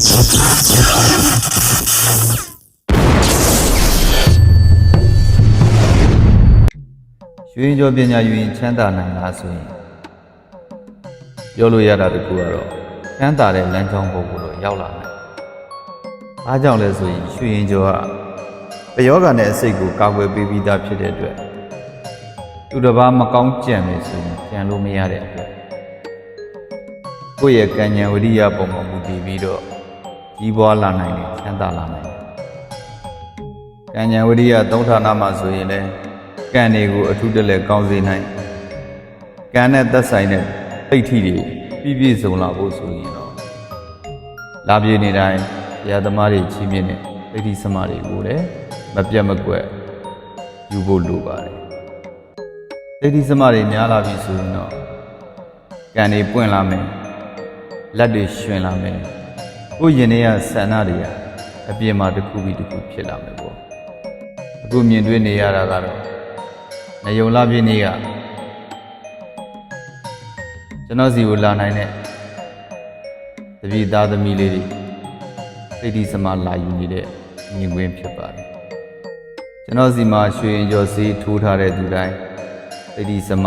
ရွှေကျော်ပညာယူရင်ချမ်းသာနိုင်လားဆိုရင်ပြောလို့ရတာတကူကတော့ချမ်းသာတဲ့လမ်းကြောင်းပေါ်ကိုတော့ရောက်လာတယ်။အားကြောင့်လဲဆိုရင်ရွှေရင်ကျော်ကပယောဂာနဲ့အစိတ်ကိုကာကွယ်ပေးပြီးသားဖြစ်တဲ့အတွက်သူတစ်ပါးမကောင်းကြံမယ်ဆိုရင်ကြံလို့မရတဲ့အတွက်ကိုယ့်ရဲ့ကံဉာဏ်ဝိရိယပုံမှာမူတည်ပြီးတော့ ကြီးပွားလာနိုင်တယ်ချမ်းသာလာနိုင်တယ်။ကံဉာဏ်ဝိရိယသုံးဌာနမှာဆိုရင်လည်းကံတွေကိုအထူးတလဲကောင်းစေနိုင်ကံနဲ့သက်ဆိုင်တဲ့ပိဋ္ဌိတွေပြည့်ပြည့်စုံလာဖို့ဆိုရင်တော့လာပြေနေတိုင်းဘုရားသမားတွေချီးမြှင့်တဲ့ပိဋ္ဌိစမတွေကိုလည်းမပြတ်မကွက်ယူဖို့လိုပါတယ်ပိဋ္ဌိစမတွေများလာပြီဆိုရင်တော့ကံတွေပွင့်လာမယ်လက်တွေရှင်လာမယ် ကိုယ်ရင်ထဲကဆန္ဒတွေကအပြင်မှာတစ်ခုပြီးတစ်ခုဖြစ်လာမယ်ပေါ့အခုမြင်တွေ့နေရတာကတော့နေယုံလာပြည့်နေ့ကကျွန်တော်စီကိုလာနိုင်တဲ့တပည့်သားသမီးလေးတွေစိတ်ဒီစမလာယူနေတဲ့မြင်ကွင်းဖြစ်ပါတယ်ကျွန်တော်စီမှာရွှေရင်ကျော်စီထိုးထားတဲ့သူတိုင်းစိတ်ဒီစမ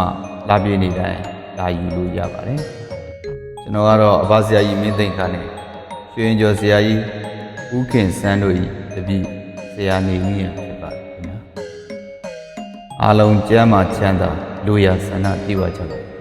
လာပြည့်နေတိုင်းလာယူလို့ရပါတယ်ကျွန်တော်ကတော့အဘဆရာကြီးမင်းသိမ့်ခါနဲ့ ရွှေရင်ကျော်ဆရာကြီးဦးခင်စန်းတို့ဤတပည့်ဆရာနေဦးရန်ဖြစ်ပါတယ်ခင်ဗျာအားလုံးကျမ်းမာချမ်းသာလူရဆန္ဒပြည့်ဝကြပါ